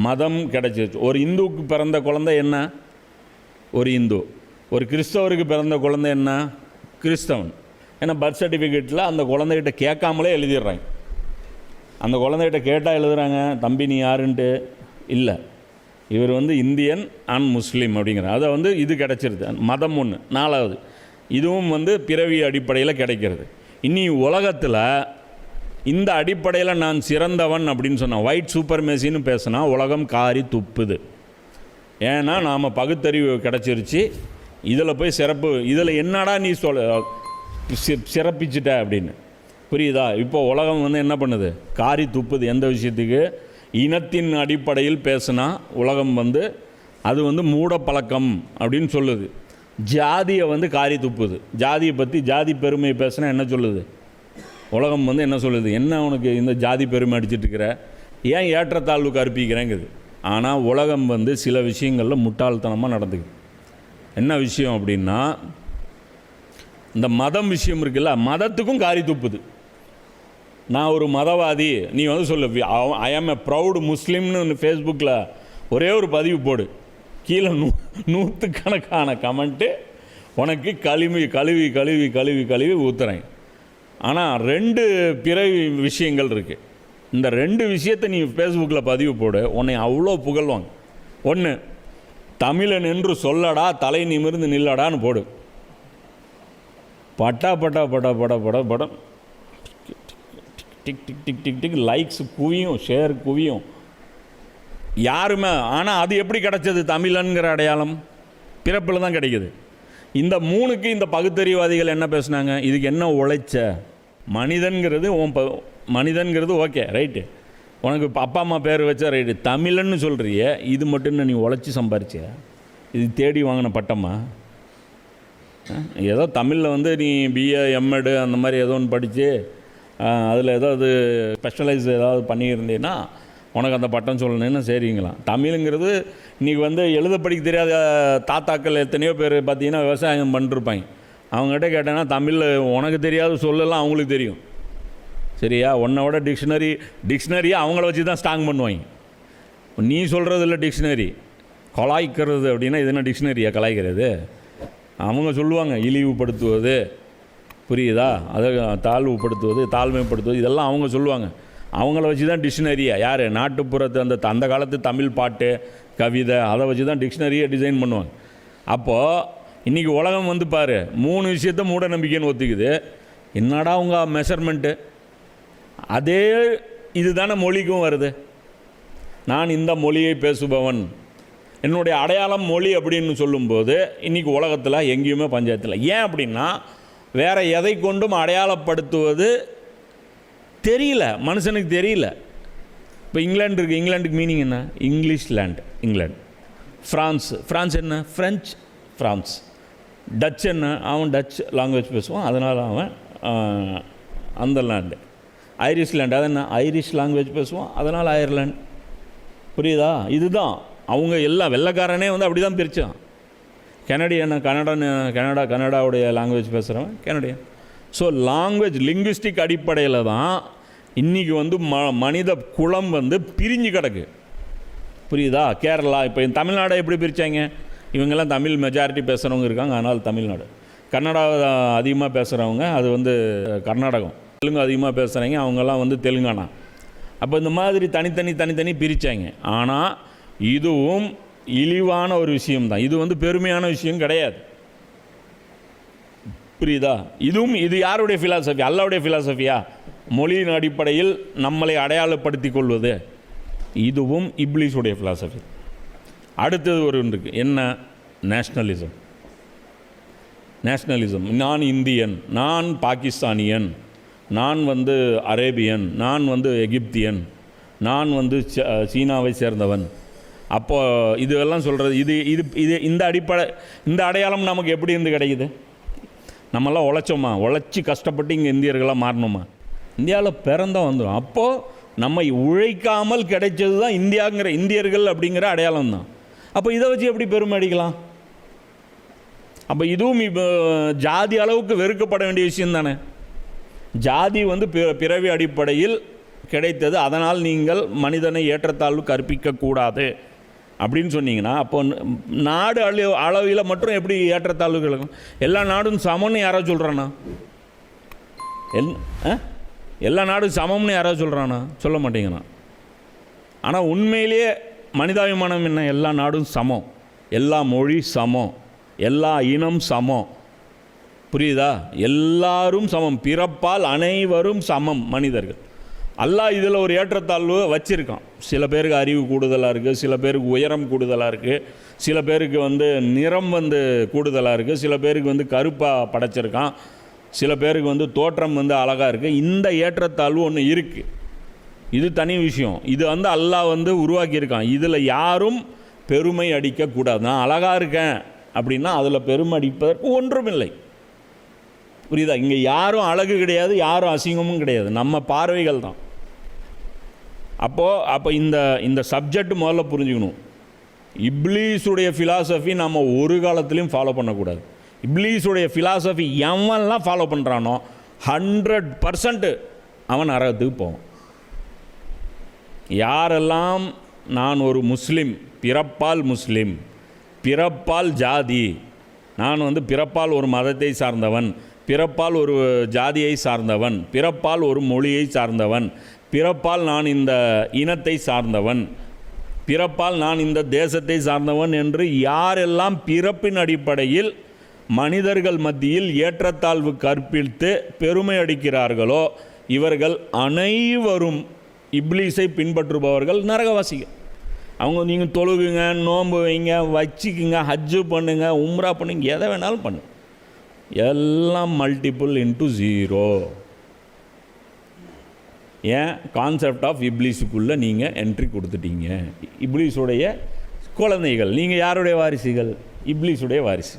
மதம் கிடச்சிருச்சு. ஒரு இந்துவுக்கு பிறந்த குழந்தை என்ன? ஒரு இந்து. ஒரு கிறிஸ்தவருக்கு பிறந்த குழந்தை என்ன? கிறிஸ்தவன். ஏன்னா பர்த் சர்டிஃபிகேட்டில் அந்த குழந்தைகிட்ட கேட்காமலே எழுதிடுறாங்க. அந்த குழந்தைகிட்ட கேட்டால் எழுதுகிறாங்க தம்பி நீ யாருன்ட்டு? இல்லை. இவர் வந்து இந்தியன் அண்ட் முஸ்லீம் அப்படிங்கிற அதை வந்து இது கிடச்சிருது. மதம் ஒன்று நாலாவது இதுவும் வந்து பிறவி அடிப்படையில் கிடைக்கிறது. இனி உலகத்தில் இந்த அடிப்படையில் நான் சிறந்தவன் அப்படின்னு சொன்னேன் ஒயிட் சூப்பர் மெசின்னு பேசினா உலகம் காரி துப்புது. ஏன்னா நாம் பகுத்தறிவு கிடச்சிருச்சு. இதில் போய் சிறப்பு இதில் என்னடா நீ சொல் சி- சிறப்பிச்சிட்ட அப்படின்னு. புரியுதா? இப்போ உலகம் வந்து என்ன பண்ணுது? காரி துப்புது. எந்த விஷயத்துக்கு? இனத்தின் அடிப்படையில் பேசுனா உலகம் வந்து அது வந்து மூட பழக்கம் அப்படின்னு சொல்லுது. ஜாதியை வந்து காரி துப்புது. ஜாதியை பற்றி ஜாதி பெருமையை பேசுனா என்ன சொல்லுது? உலகம் வந்து என்ன சொல்லுது? என்ன உனக்கு இந்த ஜாதி பெருமை அடிச்சிட்டு இருக்கிற? ஏன் ஏற்றத்தாழ்வு கற்பிக்கிறேங்குது ஆனால் உலகம் வந்து சில விஷயங்களில் முட்டாள்தனமாக நடந்துக்குது. என்ன விஷயம் அப்படின்னா இந்த மதம் விஷயம் இருக்குல்ல மதத்துக்கும் காரி துப்புது. நான் ஒரு மதவாதி நீ வந்து சொல்லு ஐ ஆம் எ ப்ரௌடு முஸ்லீம்னு ஃபேஸ்புக்கில் ஒரே ஒரு பதிவு போடு. கீழே நூ நூற்றுக்கணக்கான கமெண்ட்டு உனக்கு கழுவி கழுவி கழுவி கழுவி கழுவி ஊத்துறேன். ஆனால் ரெண்டு பிற விஷயங்கள் இருக்குது இந்த ரெண்டு விஷயத்தை நீ ஃபேஸ்புக்கில் பதிவு போடு உன்னை அவ்வளோ புகழ்வாங்க. ஒன்று தமிழன் என்று சொல்லடா தலை நிமிர்ந்து நில்லடான்னு போடு. பட்டா பட்டா பட்டா பட பட படம் tick tick tick tick tick likes குவியும் ஷேர் குவியும். யாருமே ஆனால் அது எப்படி கிடைச்சது தமிழனுங்கிற அடையாளம்? பிறப்பில் தான் கிடைக்குது. இந்த மூணுக்கு இந்த பகுத்தறிவாதிகள் என்ன பேசுனாங்க? இதுக்கு என்ன உழைச்ச? மனிதன்கிறது உன் ப மனிதன்கிறது ஓகே ரைட்டு உனக்கு இப்போ அப்பா அம்மா பேர் வச்சா ரைட்டு தமிழன்னு சொல்கிறிய இது மட்டும் நீ உழைச்சி சம்பாரிச்ச இது தேடி வாங்கின பட்டமா? ஏதோ தமிழில் வந்து நீ பிஏ எம்எடு அந்த மாதிரி ஏதோ ஒன்று படித்து அதில் ஏதாவது ஸ்பெஷலைஸ் ஏதாவது பண்ணியிருந்தீன்னா உனக்கு அந்த பட்டம் சொல்லணும்னு சரிங்களாம். தமிழுங்கிறது இன்றைக்கி வந்து எழுத படிக்க தெரியாத தாத்தாக்கள் எத்தனையோ பேர் பார்த்தீங்கன்னா விவசாயம் பண்ணிருப்பாங்க. அவங்ககிட்ட கேட்டேன்னா தமிழில் உனக்கு தெரியாத சொல்லலாம் அவங்களுக்கு தெரியும். சரியா? உன்னோட டிக்ஷனரி டிக்ஷனரியை அவங்கள வச்சு தான் ஸ்ட்ராங் பண்ணுவாங்க. நீ சொல்கிறது இல்லை டிக்ஷனரி கலாய்க்கிறது அப்படின்னா இது என்ன டிக்ஷனரியா கலாய்க்கிறது? அவங்க சொல்லுவாங்க இழிவுபடுத்துவது. புரியுதா? அதை தாழ்வுபடுத்துவது தாழ்மைப்படுத்துவது இதெல்லாம் அவங்க சொல்லுவாங்க. அவங்கள வச்சு தான் டிக்ஷனரியா யார்? நாட்டுப்புறத்து அந்த அந்த காலத்து தமிழ் பாட்டு கவிதை அதை வச்சு தான் டிக்ஷனரியை டிசைன் பண்ணுவாங்க. அப்போது இன்றைக்கி உலகம் வந்து பாரு மூணு விஷயத்த மூட நம்பிக்கைன்னு ஒத்துக்குது. என்னடா உங்கள் மெஷர்மெண்ட்டு அதே இதுதானே மொழிக்கும் வருது. நான் இந்த மொழியை பேசுபவன். என்னுடைய அடையாளம் மொழி அப்படின்னு சொல்லும்போது இன்றைக்கி உலகத்தில் எங்கேயுமே பஞ்சாயத்தில் ஏன் அப்படின்னா வேறு எதை கொண்டும் அடையாளப்படுத்துவது தெரியல மனுஷனுக்கு தெரியல. இப்போ இங்கிலாந்து இருக்குது இங்கிலாந்துக்கு மீனிங் என்ன? English land England France France என்ன? ஃப்ரெஞ்ச் ஃப்ரான்ஸ் டச் என்ன அவன் டச் லாங்குவேஜ் பேசுவான். அதனால் அவன் அந்த லேண்டு ஐரிஷ் லேண்டு அது என்ன? ஐரிஷ் லாங்குவேஜ் பேசுவான். அதனால் அயர்லேண்ட் புரியுதா? இதுதான். அவங்க எல்லாம் வெள்ளைக்காரனே வந்து அப்படி தான் பிரித்தான் கெனடியன் கனடன் கனடா கனடாவுடைய லாங்குவேஜ் பேசுகிறவன் கெனடியன். ஸோ லாங்குவேஜ் லிங்குவிஸ்டிக் அடிப்படையில் தான் இன்றைக்கி வந்து ம மனித குலம் வந்து பிரிஞ்சு கிடக்கு. புரியுதா? கேரளா இப்போ தமிழ்நாடை எப்படி பிரித்தாங்க இவங்கெல்லாம் தமிழ் மெஜாரிட்டி பேசுகிறவங்க இருக்காங்க ஆனால் தமிழ்நாடு. கன்னடா அதிகமாக பேசுகிறவங்க அது வந்து கர்நாடகம். தெலுங்கு அதிகமாக பேசுகிறவங்க அவங்கெல்லாம் வந்து தெலுங்கானா. அப்போ இந்த மாதிரி தனித்தனி தனித்தனி பிரித்தாங்க ஆனால் இதுவும் இழிவான ஒரு விஷயம்தான். இது வந்து பெருமையான விஷயம் கிடையாது. புரியுதா? இதுவும் இது யாருடைய ஃபிலாசபி அல்லாவுடைய ஃபிலாசபியா மொழியின் அடிப்படையில் நம்மளை அடையாளப்படுத்தி கொள்வது. இதுவும் இப்லீஸுடைய ஃபிலாசபி அடுத்தது ஒரு ஒன்று இருக்குது என்ன? நேஷ்னலிசம் நேஷ்னலிசம் நான் இந்தியன் நான் பாகிஸ்தானியன் நான் வந்து அரேபியன் நான் வந்து எகிப்தியன் நான் வந்து ச- சீனாவை சேர்ந்தவன். அப்போது இதெல்லாம் சொல்கிறது இது இது இது இந்த அடிப்படை இந்த அடையாளம் நமக்கு எப்படி இருந்து கிடைக்குது? நம்மெல்லாம் உழைச்சோமா? உழைச்சி கஷ்டப்பட்டு இங்கே இந்தியர்களாக மாறணுமா? இந்தியாவில் பிறந்த வந்துடும் அப்போது நம்ம உழைக்காமல் கிடைச்சது தான் இந்தியாங்கிற இந்தியர்கள் அப்படிங்கிற அடையாளம் தான் அப்போ இதை வச்சு எப்படி பெருமை அடிக்கலாம்? அப்போ இதுவும் இப்போ ஜாதி அளவுக்கு வெறுக்கப்பட வேண்டிய விஷயம் தானே. ஜாதி வந்து பிறவி அடிப்படையில் கிடைத்தது. அதனால் நீங்கள் மனிதனை ஏற்றத்தாழ்வு கற்பிக்கக்கூடாது அப்படின்னு சொன்னீங்கன்னா அப்போ நாடு அளவு அளவில் மட்டும் எப்படி ஏற்றத்தாழ்வு கிடக்கும் எல்லா நாடும் சமம்னு யாராவது சொல்கிறானா எல் ஆ? எல்லா நாடும் சமம்னு யாராவது சொல்கிறானா சொல்ல மாட்டேங்கிறான் ஆனால் உண்மையிலேயே மனிதாபிமானம் என்ன? எல்லா நாடும் சமம். எல்லா மொழி சமம். எல்லா இனம் சமம். புரியுதா? எல்லாரும் சமம். பிறப்பால் அனைவரும் சமம் மனிதர்கள். அல்லாஹ் இதில் ஒரு ஏற்றத்தாழ்வு வச்சுருக்கான். சில பேருக்கு அறிவு கூடுதலாக இருக்குது சில பேருக்கு உயரம் கூடுதலாக இருக்குது சில பேருக்கு வந்து நிறம் வந்து கூடுதலாக இருக்குது சில பேருக்கு வந்து கருப்பாக படைச்சிருக்கான் சில பேருக்கு வந்து தோற்றம் வந்து அழகாக இருக்குது இந்த ஏற்றத்தாழ்வு ஒன்று இருக்குது இது தனி விஷயம். இது வந்து அல்லாஹ் வந்து உருவாக்கியிருக்கான். இதில் யாரும் பெருமை அடிக்கக்கூடாது நான் அழகாக இருக்கேன் அப்படின்னா அதில் பெருமை அடிப்பதற்கு ஒன்றுமில்லை. புரியுதா? இங்கே யாரும் அழகு கிடையாது யாரும் அசிங்கமும் கிடையாது. நம்ம பார்வைகள் தான். அப்போது அப்போ இந்த இந்த சப்ஜெக்ட் முதல்ல புரிஞ்சுக்கணும். இப்லீஸுடைய ஃபிலாசபி நம்ம ஒரு காலத்துலேயும் ஃபாலோ பண்ணக்கூடாது. இப்லீஸுடைய ஃபிலாசபி எவன்லாம் ஃபாலோ பண்ணுறானோ ஹண்ட்ரட் பர்சன்ட்டு அவன் நரகத்துக்கு போவான். யாரெல்லாம் நான் ஒரு முஸ்லீம் பிறப்பால் முஸ்லீம் பிறப்பால் ஜாதி நான் வந்து பிறப்பால் ஒரு மதத்தை சார்ந்தவன் பிறப்பால் ஒரு ஜாதியை சார்ந்தவன் பிறப்பால் ஒரு மொழியை சார்ந்தவன் பிறப்பால் நான் இந்த இனத்தை சார்ந்தவன் பிறப்பால் நான் இந்த தேசத்தை சார்ந்தவன் என்று யாரெல்லாம் பிறப்பின் அடிப்படையில் மனிதர்கள் மத்தியில் ஏற்றத்தாழ்வு கற்பித்து பெருமை அடிக்கிறார்களோ இவர்கள் அனைவரும் இப்லீஸை பின்பற்றுபவர்கள் நரகவாசிகள். அவங்க நீங்கள் தொழுகுங்க நோன்பு வைங்க வச்சுக்குங்க ஹஜ்ஜு பண்ணுங்க உம்ரா பண்ணுங்க எதை வேணாலும் பண்ணு. எல்லாம் மல்டிபிள் இன்ட்டு ஜீரோ ஏன்? கான்செப்ட் ஆஃப் இப்லீஸுக்குள்ளே நீங்கள் என்ட்ரி கொடுத்துட்டீங்க. இப்லீஸுடைய குழந்தைகள். நீங்கள் யாருடைய வாரிசுகள்? இப்லீஸுடைய வாரிசு.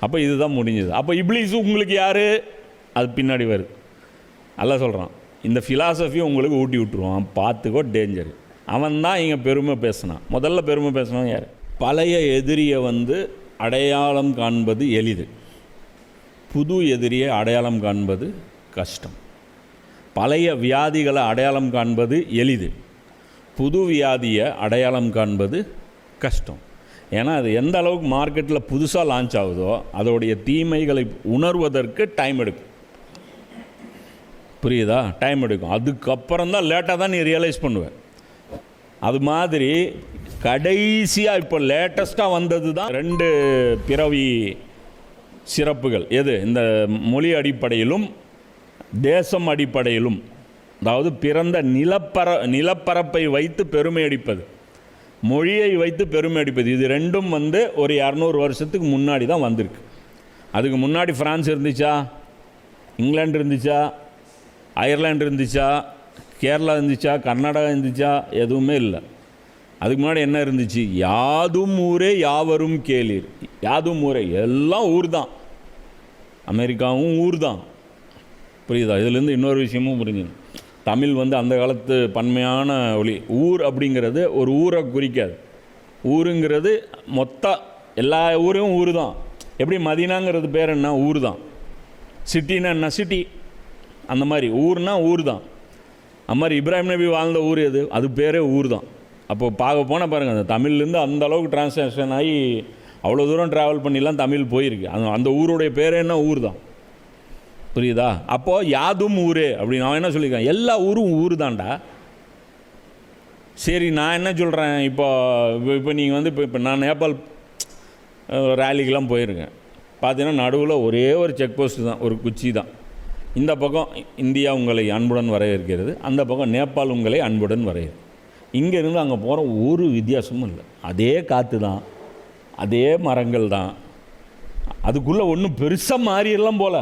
அப்போ இதுதான் முடிஞ்சது. அப்போ இப்ளீஸு உங்களுக்கு யார்? அது பின்னாடி வருது நல்லா சொல்கிறான் இந்த ஃபிலாசபியும் உங்களுக்கு ஊட்டி விட்டுருவான். பார்த்துக்கோ டேஞ்சரு அவன் தான் இங்கே பெருமை பேசினான். முதல்ல பெருமை பேசினவன் யார்? பழைய எதிரியை வந்து அடையாளம் காண்பது எளிது. புது எதிரியை அடையாளம் காண்பது கஷ்டம். பழைய வியாதிகளை அடையாளம் காண்பது எளிது. புது வியாதியை அடையாளம் காண்பது கஷ்டம். ஏன்னா அது எந்த அளவுக்கு மார்க்கெட்டில் புதுசாக லான்ச் ஆகுதோ அதோடைய தீமைகளை உணர்வதற்கு டைம் எடுக்கும். புரியுதா? டைம் எடுக்கும். அதுக்கப்புறம் தான் லேட்டாக தான் நீ ரியலைஸ் பண்ணுவேன் அது மாதிரி கடைசியாக இப்போ லேட்டஸ்ட்டாக வந்தது தான் ரெண்டு பிறவி சிறப்புகள். எது? இந்த மொழி அடிப்படையிலும் தேசம் அடிப்படையிலும். அதாவது பிறந்த நிலப்பர நிலப்பரப்பை வைத்து பெருமை அடிப்பது. மொழியை வைத்து பெருமை அடிப்பது. இது ரெண்டும் வந்து ஒரு இரநூறு வருஷத்துக்கு முன்னாடி தான் வந்திருக்கு. அதுக்கு முன்னாடி ஃப்ரான்ஸ் இருந்துச்சா? இங்கிலாந்து இருந்துச்சா? அயர்லாண்டு இருந்துச்சா கேரளா இருந்துச்சா கர்நாடகா இருந்துச்சா எதுவுமே இல்லை. அதுக்கு முன்னாடி என்ன இருந்துச்சு? யாதும் ஊரே யாவரும் கேளீர். யாதும் ஊரே எல்லாம் ஊர் தான். அமெரிக்காவும் ஊர் தான். புரியுதா? இதுலேருந்து இன்னொரு விஷயமும் புரிஞ்சுது. தமிழ் வந்து அந்த காலத்து பன்மையான ஒளி. ஊர் அப்படிங்கிறது ஒரு ஊரை குறிக்காது. ஊருங்கிறது மொத்த எல்லா ஊரும் ஊர் தான். எப்படி மதினாங்கிறது பேர் என்ன? ஊர் தான். சிட்டின்னா என்ன? சிட்டி. அந்த மாதிரி ஊர்னால் ஊர் தான் அது மாதிரி இப்ராஹிம் நபி வாழ்ந்த ஊர் எது? அது பேரே ஊர் தான் அப்போ பார்க்க போனால் பாருங்கள் அந்த தமிழ்லேருந்து அந்த அளவுக்கு டிரான்ஸ்லேஷன் ஆகி அவ்வளோ தூரம் ட்ராவல் பண்ணிலாம் தமிழ் போயிருக்கு. அந்த அந்த ஊருடைய பேரே என்ன ஊர் தான் புரியுதா? அப்போது யாதும் ஊரே அப்படின்னு நான் என்ன சொல்லியிருக்கேன்? எல்லா ஊரும் ஊர் தான்டா சரி நான் என்ன சொல்கிறேன் இப்போ இப்போ நீங்கள் வந்து இப்போ இப்போ நான் நேபாள் ரேலிக்கெலாம் போயிருக்கேன். பார்த்தீங்கன்னா நடுவில் ஒரே ஒரு செக் போஸ்ட்டு தான் ஒரு குச்சி தான். இந்த பக்கம் இந்தியா உங்களை அன்புடன் வரவேற்கிறது. அந்த பக்கம் நேபாள் உங்களை அன்புடன் வரையிறது இங்கேருந்து அங்கே போகிற ஒரு வித்தியாசமும் இல்லை. அதே காற்று தான். அதே மரங்கள் தான். அதுக்குள்ளே ஒன்றும் பெருசாக மாறியெல்லாம் போல.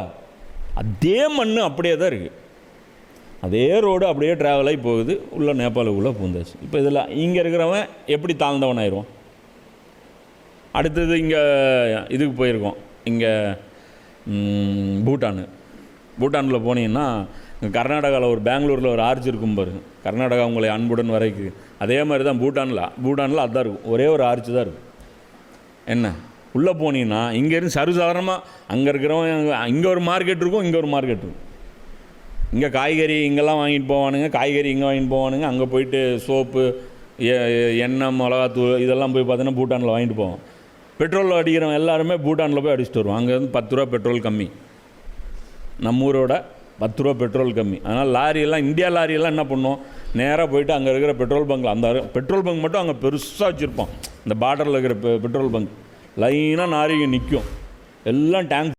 அதே மண் அப்படியே தான் இருக்குது அதே ரோடு அப்படியே ட்ராவல் ஆகி போகுது. உள்ளே நேபாளுக்குள்ளே பூந்தாச்சு. இப்போ இதில் இங்கே இருக்கிறவன் எப்படி தாழ்ந்தவன் ஆயிடுவான் அடுத்தது இங்கே இதுக்கு போயிருக்கோம். இங்கே பூட்டானு. பூட்டானில் போனீங்கன்னா கர்நாடகாவில் ஒரு பெங்களூரில் ஒரு ஆர்ச் இருக்கும் பாருங்க கர்நாடகா உங்களை அன்புடன் வரைக்கு. அதே மாதிரி தான் பூட்டானில். பூட்டானில் அதான் இருக்கும். ஒரே ஒரு ஆர்ச் தான் இருக்கும். என்ன? உள்ளே போனீங்கன்னா இங்கேருந்து சர்வசாதாரணமாக அங்கே இருக்கிறவங்க இங்கே ஒரு மார்க்கெட் இருக்கும் இங்கே ஒரு மார்க்கெட் இருக்கும். இங்கே காய்கறி இங்கெல்லாம் வாங்கிட்டு போவானுங்க காய்கறி இங்கே வாங்கிட்டு போவானுங்க அங்கே போயிட்டு சோப்பு எ- எண்ணெய் மிளகாத்தூள் இதெல்லாம் போய் பார்த்தீங்கன்னா பூட்டானில் வாங்கிட்டு போவோம் பெட்ரோல் அடிக்கிறவன் எல்லாருமே பூட்டானில் போய் அடிச்சுட்டு வருவோம் அங்கே வந்து பத்து ரூபா பெட்ரோல் கம்மி. நம்ம ஊரோட பத்து ரூபா பெட்ரோல் கம்மி. அதனால் லாரியெல்லாம் இந்தியா லாரியெல்லாம் என்ன பண்ணுவோம் நேராக போயிட்டு அங்கே இருக்கிற பெட்ரோல் பங்க்கில் அந்த பெட்ரோல் பங்க் மட்டும் அங்கே பெருசாக வச்சுருப்போம். இந்த பார்டரில் இருக்கிற பெ- பெட்ரோல் பங்க். லைனாக நாரிங்க நிற்கும் எல்லாம் டேங்க்